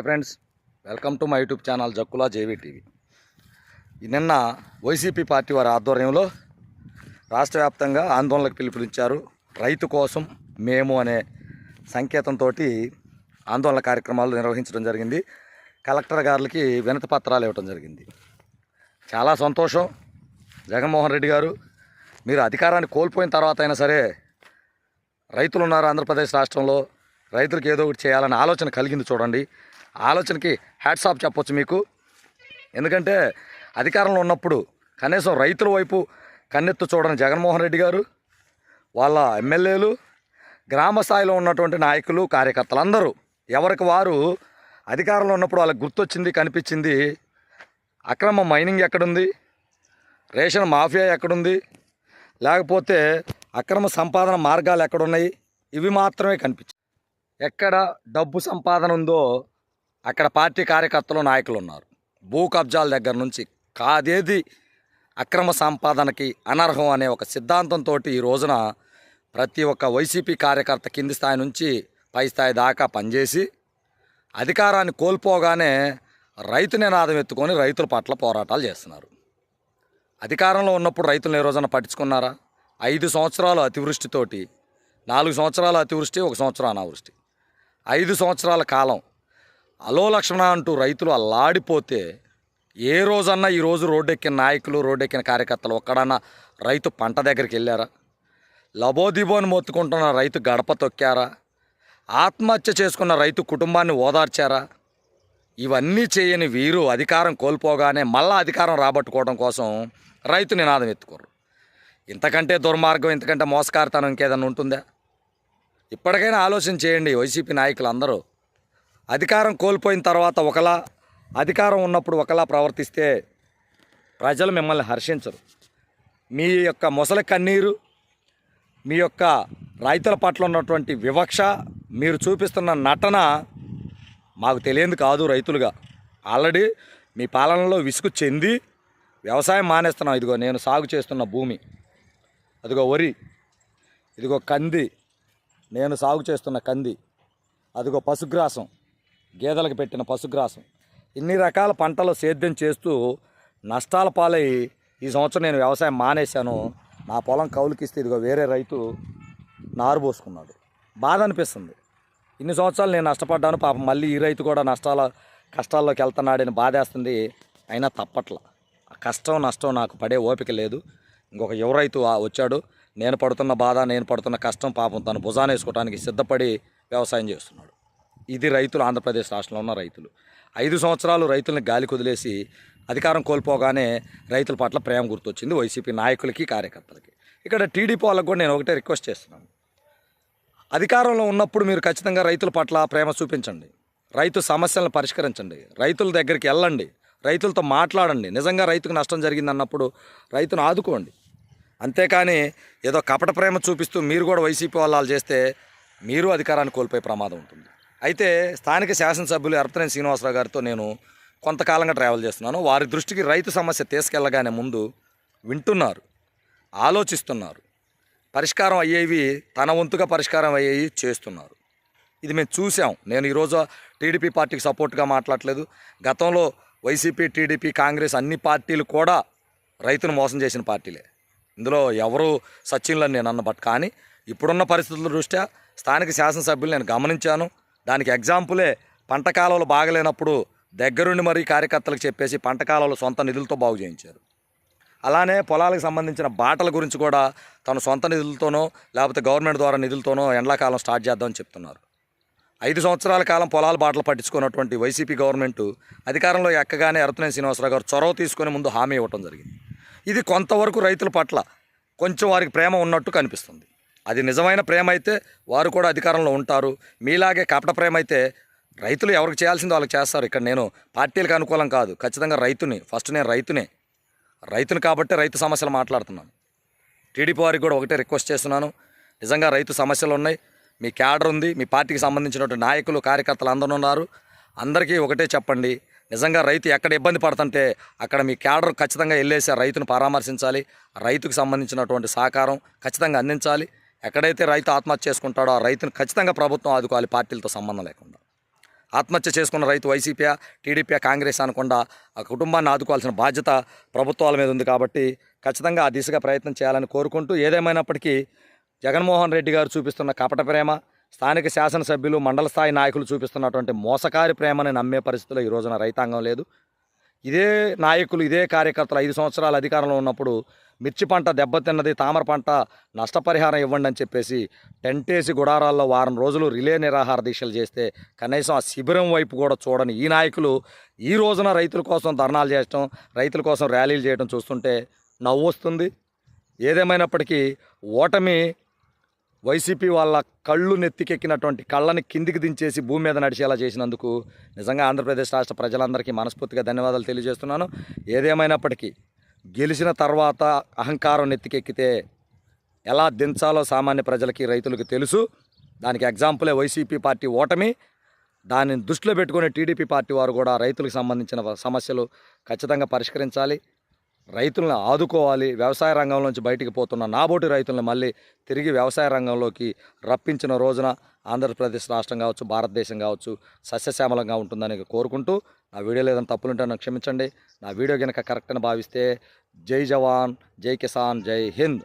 Hi friends welcome to my YouTube channel Jakkula JV TV. నిన్న YCP party వారి ఆధ్వర్యంలో రాష్ట్ర వ్యాప్తంగా ఆందోళనకు పిలుపునిచ్చారు. రైతు కోసం మేము అనే సంకేతంతో ఆందోళన కార్యక్రమాలు నిర్వహించడం జరిగింది. కలెక్టర్ గారికి వినతి పత్రాలు ఇవ్వడం జరిగింది. చాలా సంతోషం. జగన్మోహన్ రెడ్డి గారు మీరు అధికారాన్ని కోల్పోయిన తర్వాత అయినా సరే రైతులు ఉన్నారు ఆంధ్రప్రదేశ్ రాష్ట్రంలో. రైతులకు ఏదో ఒకటి చేయాలనే ఆలోచన కలిగింది చూడండి. ఆలోచనకి హ్యాట్స్ ఆఫ్ చెప్పొచ్చు మీకు. ఎందుకంటే అధికారంలో ఉన్నప్పుడు కనీసం రైతుల వైపు కన్నెత్తు చూడని జగన్మోహన్ రెడ్డి గారు వాళ్ళ ఎమ్మెల్యేలు గ్రామ స్థాయిలో ఉన్నటువంటి నాయకులు కార్యకర్తలు అందరూ ఎవరికి వారు అధికారంలో ఉన్నప్పుడు వాళ్ళకి గుర్తొచ్చింది కనిపించింది అక్రమ మైనింగ్ ఎక్కడుంది రేషన్ మాఫియా ఎక్కడుంది లేకపోతే అక్రమ సంపాదన మార్గాలు ఎక్కడున్నాయి ఇవి మాత్రమే కనిపించాయి ఎక్కడ డబ్బు సంపాదన ఉందో అక్కడ పార్టీ కార్యకర్తలు నాయకులు ఉన్నారు భూ కబ్జాల దగ్గర నుంచి కాదేది అక్రమ సంపాదనకి అనర్హం అనే ఒక సిద్ధాంతంతో ఈ రోజున ప్రతి ఒక్క వైసీపీ కార్యకర్త కింది స్థాయి నుంచి పై స్థాయి దాకా పనిచేసి అధికారాన్ని కోల్పోగానే రైతు నినాదం ఎత్తుకొని రైతుల పట్ల పోరాటాలు చేస్తున్నారు. అధికారంలో ఉన్నప్పుడు రైతులను ఏ రోజున పట్టించుకున్నారా? ఐదు సంవత్సరాలు అతివృష్టితోటి నాలుగు సంవత్సరాలు అతివృష్టి ఒక సంవత్సరం అనావృష్టి. ఐదు సంవత్సరాల కాలం. అలో లక్ష్మణ అంటూ రైతులు అల్లాడిపోతే ఏ రోజన్నా ఈరోజు రోడ్డెక్కిన నాయకులు రోడ్డెక్కిన కార్యకర్తలు ఒక్కడన్నా రైతు పంట దగ్గరికి వెళ్ళారా? లబోదిబోని మొత్తుకుంటున్న రైతు గడప తొక్కారా? ఆత్మహత్య చేసుకున్న రైతు కుటుంబాన్ని ఓదార్చారా? ఇవన్నీ చేయని వీరు అధికారం కోల్పోగానే మళ్ళా అధికారం రాబట్టుకోవడం కోసం రైతు నినాదం ఎత్తుకోరు. ఇంతకంటే దుర్మార్గం ఇంతకంటే మోసకారితనం ఇంకేదన్నా ఉంటుందా? ఇప్పటికైనా ఆలోచన చేయండి వైసీపీ నాయకులు అందరూ అధికారం కోల్పోయిన తర్వాత ఒకలా అధికారం ఉన్నప్పుడు ఒకలా ప్రవర్తిస్తే ప్రజలు మిమ్మల్ని హర్షించరు. మీ యొక్క మొసలి కన్నీరు మీ యొక్క రైతుల పట్ల ఉన్నటువంటి వివక్ష మీరు చూపిస్తున్న నటన మాకు తెలియంది కాదు రైతులుగా. ఆల్రెడీ మీ పాలనలో విసుగు చెంది వ్యవసాయం మానేస్తున్నాం. ఇదిగో నేను సాగు చేస్తున్న భూమి. అదిగో వరి ఇదిగో కంది నేను సాగు చేస్తున్న కంది అదిగో పశుగ్రాసం గేదెలకు పెట్టిన పశుగ్రాసం. ఇన్ని రకాల పంటలు సేద్యం చేస్తూ నష్టాల పాలై ఈ సంవత్సరం నేను వ్యవసాయం మానేశాను. నా పొలం కౌలుకిస్తే ఇదిగో వేరే రైతు నారు పోసుకున్నాడు. బాధ అనిపిస్తుంది. ఇన్ని సంవత్సరాలు నేను నష్టపడ్డాను. పాపం మళ్ళీ ఈ రైతు కూడా నష్టాల కష్టాల్లోకి వెళ్తున్నాడని బాధేస్తుంది. అయినా తప్పట్ల. ఆ కష్టం నష్టం నాకు పడే ఓపిక లేదు. ఇంకొక యువ రైతు వచ్చాడు. నేను పడుతున్న బాధ నేను పడుతున్న కష్టం పాపం తను భుజాన వేసుకోవడానికి సిద్ధపడి వ్యవసాయం చేస్తున్నాడు. ఇది రైతులు ఆంధ్రప్రదేశ్ రాష్ట్రంలో ఉన్న రైతులు. ఐదు సంవత్సరాలు రైతుల్ని గాలి కుదిలేసి అధికారం కోల్పోగానే రైతుల పట్ల ప్రేమ గుర్తొచ్చింది వైసీపీ నాయకులకి కార్యకర్తలకి. ఇక్కడ టీడీపీ వాళ్ళకు కూడా నేను ఒకటే రిక్వెస్ట్ చేస్తున్నాను. అధికారంలో ఉన్నప్పుడు మీరు ఖచ్చితంగా రైతుల పట్ల ప్రేమ చూపించండి. రైతు సమస్యలను పరిష్కరించండి. రైతుల దగ్గరికి వెళ్ళండి. రైతులతో మాట్లాడండి. నిజంగా రైతుకు నష్టం జరిగింది అన్నప్పుడు రైతును ఆదుకోండి. అంతేకాని ఏదో కపట ప్రేమ చూపిస్తూ మీరు కూడా వైసీపీ వాళ్ళు చేస్తే మీరు అధికారాన్ని కోల్పోయే ప్రమాదం ఉంటుంది. అయితే స్థానిక శాసనసభ్యులు ఎర్తనేని శ్రీనివాసరావు గారితో నేను కొంతకాలంగా ట్రావెల్ చేస్తున్నాను. వారి దృష్టికి రైతు సమస్య తీసుకెళ్ళగానే ముందు వింటున్నారు ఆలోచిస్తున్నారు. పరిష్కారం అయ్యేవి తన వంతుగా పరిష్కారం అయ్యేవి చేస్తున్నారు. ఇది మేము చూసాం నేను ఈరోజు టీడీపీ పార్టీకి సపోర్ట్గా మాట్లాడలేదు. గతంలో వైసీపీ టీడీపీ కాంగ్రెస్ అన్ని పార్టీలు కూడా రైతును మోసం చేసిన పార్టీలే. ఇందులో ఎవరు సచిన్లని నేను అన్న బట్ కానీ ఇప్పుడున్న పరిస్థితుల దృష్ట్యా స్థానిక శాసనసభ్యులు నేను గమనించాను. దానికి ఎగ్జాంపులే పంట కాలంలో బాగలేనప్పుడు దగ్గరుండి మరీ కార్యకర్తలకు చెప్పేసి పంట కాలంలో సొంత నిధులతో బాగు చేయించారు. అలానే పొలాలకు సంబంధించిన బాటల గురించి కూడా తన సొంత నిధులతోనో లేకపోతే గవర్నమెంట్ ద్వారా నిధులతోనో ఎండాకాలం స్టార్ట్ చేద్దామని చెప్తున్నారు. ఐదు సంవత్సరాల కాలం పొలాల బాటలు పట్టించుకున్నటువంటి వైసీపీ గవర్నమెంట్ అధికారంలో ఎక్కగానే ఎరతనేని శ్రీనివాసరావు గారు చొరవ తీసుకొని ముందు హామీ ఇవ్వటం జరిగింది. ఇది కొంతవరకు రైతుల పట్ల కొంచెం వారికి ప్రేమ ఉన్నట్టు కనిపిస్తుంది. అది నిజమైన ప్రేమ అయితే వారు కూడా అధికారంలో ఉంటారు. మీలాగే కపట ప్రేమ అయితే రైతులు ఎవరికి చేయాల్సిందో వాళ్ళకి చేస్తారు. ఇక్కడ నేను పార్టీలకు అనుకూలం కాదు. ఖచ్చితంగా రైతుని ఫస్ట్ నేను రైతునే. రైతుని కాబట్టి రైతు సమస్యలు మాట్లాడుతున్నాను. టీడీపీ వారికి కూడా ఒకటే రిక్వెస్ట్ చేస్తున్నాను. నిజంగా రైతు సమస్యలు ఉన్నాయి. మీ క్యాడర్ ఉంది. మీ పార్టీకి సంబంధించినటువంటి నాయకులు కార్యకర్తలు అందరూ ఉన్నారు. అందరికీ ఒకటే చెప్పండి. నిజంగా రైతు ఎక్కడ ఇబ్బంది పడుతుంటే అక్కడ మీ క్యాడర్ ఖచ్చితంగా వెళ్ళేసి రైతును పరామర్శించాలి. రైతుకు సంబంధించినటువంటి సహకారం ఖచ్చితంగా అందించాలి. ఎక్కడైతే రైతు ఆత్మహత్య చేసుకుంటాడో ఆ రైతును ఖచ్చితంగా ప్రభుత్వం ఆదుకోవాలి పార్టీలతో సంబంధం లేకుండా. ఆత్మహత్య చేసుకున్న రైతు వైసీపీ టీడీపీ కాంగ్రెస్ అనకుండా ఆ కుటుంబాన్ని ఆదుకోవాల్సిన బాధ్యత ప్రభుత్వాల మీద ఉంది కాబట్టి ఖచ్చితంగా ఆ దిశగా ప్రయత్నం చేయాలని కోరుకుంటూ ఏదేమైనప్పటికీ జగన్మోహన్ రెడ్డి గారు చూపిస్తున్న కపట ప్రేమ స్థానిక శాసనసభ్యులు మండల స్థాయి నాయకులు చూపిస్తున్నటువంటి మోసకారి ప్రేమని నమ్మే పరిస్థితిలో ఈ రోజున రైతాంగం లేదు. ఇదే నాయకులు ఇదే కార్యకర్తలు ఐదు సంవత్సరాల అధికారంలో ఉన్నప్పుడు మిర్చి పంట దెబ్బతిన్నది తామర పంట నష్టపరిహారం ఇవ్వండి అని చెప్పేసి టెంటేసి గుడారాల్లో వారం రోజులు రిలే నిరాహార దీక్షలు చేస్తే కనీసం ఆ శిబిరం వైపు కూడా చూడని ఈ నాయకులు ఈ రోజున రైతుల కోసం ధర్నాలు చేయటం రైతుల కోసం ర్యాలీలు చేయడం చూస్తుంటే నవ్వు వస్తుంది ఏదేమైనప్పటికీ ఓటమి వైసీపీ వాళ్ళ కళ్ళు నెత్తికెక్కినటువంటి కళ్ళని కిందికి దించేసి భూమి మీద నడిచేలా చేసినందుకు నిజంగా ఆంధ్రప్రదేశ్ రాష్ట్ర ప్రజలందరికీ మనస్ఫూర్తిగా ధన్యవాదాలు తెలియజేస్తున్నాను. ఏదేమైనప్పటికీ గెలిచిన తర్వాత అహంకారం నెత్తికెక్కితే ఎలా దించాలో సామాన్య ప్రజలకి రైతులకు తెలుసు. దానికి ఎగ్జాంపులే వైసీపీ పార్టీ ఓటమి. దానిని దృష్టిలో పెట్టుకునే టీడీపీ పార్టీ వారు కూడా రైతులకు సంబంధించిన సమస్యలు ఖచ్చితంగా పరిష్కరించాలి. రైతులను ఆదుకోవాలి వ్యవసాయ రంగంలోంచి బయటికి పోతున్న నాబోటి రైతులను మళ్ళీ తిరిగి వ్యవసాయ రంగంలోకి రప్పించిన రోజున ఆంధ్రప్రదేశ్ రాష్ట్రం కావచ్చు భారతదేశం కావచ్చు సస్యశ్యామలంగా ఉంటుందని కోరుకుంటూ నా వీడియోలో ఏదైనా తప్పులుంటే నన్ను క్షమించండి. నా వీడియో కనుక కరెక్ట్ అని భావిస్తే జై జవాన్ జై కిసాన్ జై హింద్.